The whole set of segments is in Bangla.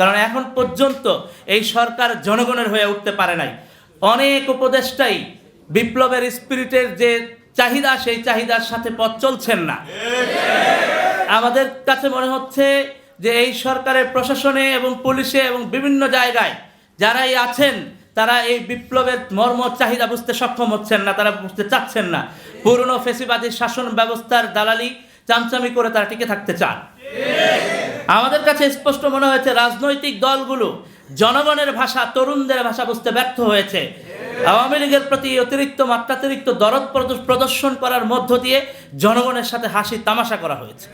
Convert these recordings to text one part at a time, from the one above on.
কারণ এখন পর্যন্ত এই সরকার জনগণের হয়ে উঠতে পারে নাই। অনেক উপদেষ্টাই বিপ্লবের স্পিরিটের যে চাহিদা, সেই চাহিদার সাথে পথ চলছেন না। আমাদের কাছে মনে হচ্ছে যে এই সরকারের প্রশাসনে এবং পুলিশে এবং বিভিন্ন জায়গায় যারাই আছেন, তারা এই বিপ্লবের মর্ম, চাহিদা বুঝতে সক্ষম হচ্ছেন না, তারা বুঝতে চাচ্ছেন না। পুরনো ফেসিবাদী শাসন ব্যবস্থার দালালি, চামচামি করে তারা টিকে থাকতে চান। আমাদের কাছে স্পষ্ট মনে হয়েছে, রাজনৈতিক দলগুলো জনগণের ভাষা, তরুণদের ভাষা বুঝতে ব্যর্থ হয়েছে। আওয়ামী লীগের প্রতি অতিরিক্ত মাত্রাতিরিক্ত দরদ প্রদ- প্রদর্শন করার মধ্য দিয়ে জনগণের সাথে হাসি তামাশা করা হয়েছে।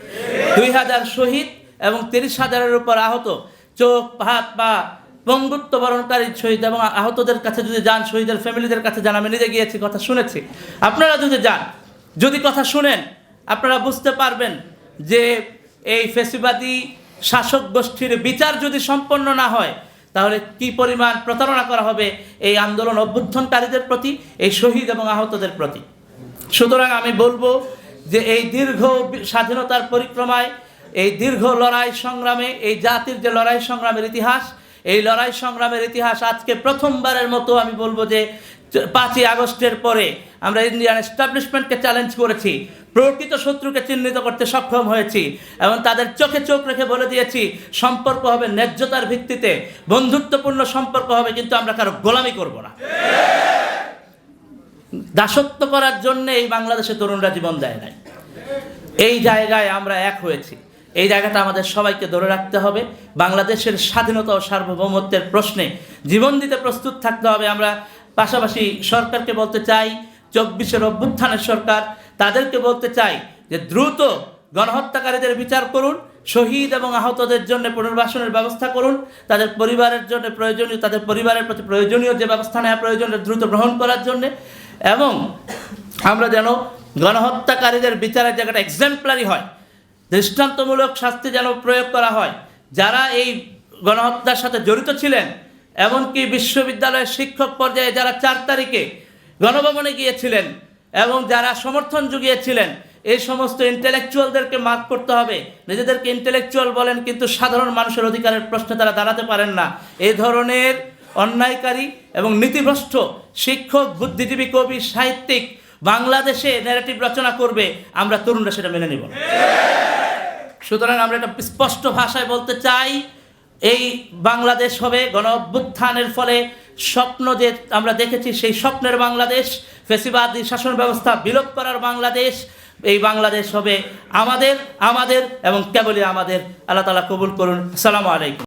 দুই হাজার শহীদ এবং তিরিশ হাজারের উপর আহত চোখ, হাত, পা, পঙ্গুত্ব বরণকারী শহীদ এবং আহতদের কাছে যদি যান, শহীদের ফ্যামিলিদের কাছে যান, আমি নিজে গিয়েছি, কথা শুনেছি। আপনারা যদি যান, যদি কথা শুনেন, আপনারা বুঝতে পারবেন যে এই ফেসিবাদী শাসক গোষ্ঠীর বিচার যদি সম্পন্ন না হয়, তাহলে কি পরিমাণ প্রতারণা করা হবে এই আন্দোলন অভ্যুত্থানকারীদের প্রতি, এই শহীদ এবং আহতদের প্রতি? সুতরাং আমি বলব যে এই দীর্ঘ স্বাধীনতার পরিক্রমায়, এই দীর্ঘ লড়াই সংগ্রামে, এই জাতির যে লড়াই সংগ্রামের ইতিহাস, এই লড়াই সংগ্রামের ইতিহাস আজকে প্রথমবারের মতো আমি বলব যে পাঁচই আগস্টের পরে আমরা ইন্ডিয়ান এস্টাবলিশমেন্টকে চ্যালেঞ্জ করেছি, প্রকৃত শত্রুকে চিহ্নিত করতে সক্ষম হয়েছি এবং তাদের চোখে চোখ রেখে বলে দিয়েছি, সম্পর্ক হবে ন্যায্যতার ভিত্তিতে, বন্ধুত্বপূর্ণ সম্পর্ক হবে কিন্তু আমরা কারও গোলামি করব না। দাসত্ব করার জন্য এই বাংলাদেশে তরুণরা জীবন দেয় নাই। এই জায়গায় আমরা এক হয়েছি। এই জায়গাটা আমাদের সবাইকে ধরে রাখতে হবে। বাংলাদেশের স্বাধীনতা ও সার্বভৌমত্বের প্রশ্নে জীবন দিতে প্রস্তুত থাকতে হবে। আমরা পাশাপাশি সরকারকে বলতে চাই, চব্বিশের অভ্যুত্থানের সরকার, তাদেরকে বলতে চাই যে দ্রুত গণহত্যাকারীদের বিচার করুন, শহীদ এবং আহতদের জন্য পুনর্বাসনের ব্যবস্থা করুন, তাদের পরিবারের জন্য প্রয়োজনীয়, তাদের পরিবারের প্রতি প্রয়োজনীয় যে ব্যবস্থা নেওয়া প্রয়োজন দ্রুত গ্রহণ করার জন্য। এবং আমরা যেন গণহত্যাকারীদের বিচারের জায়গাটা এক্সাম্পলারি হয়, দৃষ্টান্তমূলক শাস্তি যেন প্রয়োগ করা হয়। যারা এই গণহত্যার সাথে জড়িত ছিলেন এমনকি বিশ্ববিদ্যালয়ের শিক্ষক পর্যায়ে যারা চার তারিখে গণভবনে গিয়েছিলেন এবং যারা সমর্থন জুগিয়েছিলেন, এই সমস্ত ইন্টেলেকচুয়ালদেরকে মার্ক করতে হবে। নিজেদেরকে ইন্টেলেকচুয়াল বলেন, কিন্তু সাধারণ মানুষের অধিকারের প্রশ্নে তারা দাঁড়াতে পারেন না। এই ধরনের অন্যায়কারী এবং নীতিভ্রষ্ট শিক্ষক, বুদ্ধিজীবী, কবি, সাহিত্যিক বাংলাদেশে ন্যারেটিভ রচনা করবে, আমরা তরুণরা সেটা মেনে নিব সুতরাং আমরা একটা স্পষ্ট ভাষায় বলতে চাই এই বাংলাদেশ হবে গণ অভ্যুত্থানের ফলে স্বপ্ন যে আমরা দেখেছি, সেই স্বপ্নের বাংলাদেশ, ফেসিবাদী শাসন ব্যবস্থা বিলোপ করার বাংলাদেশ, এই বাংলাদেশ হবে আমাদের আমাদের এবং কেবলই আমাদের। আল্লাহ তালা কবুল করুন। আসসালামু আলাইকুম।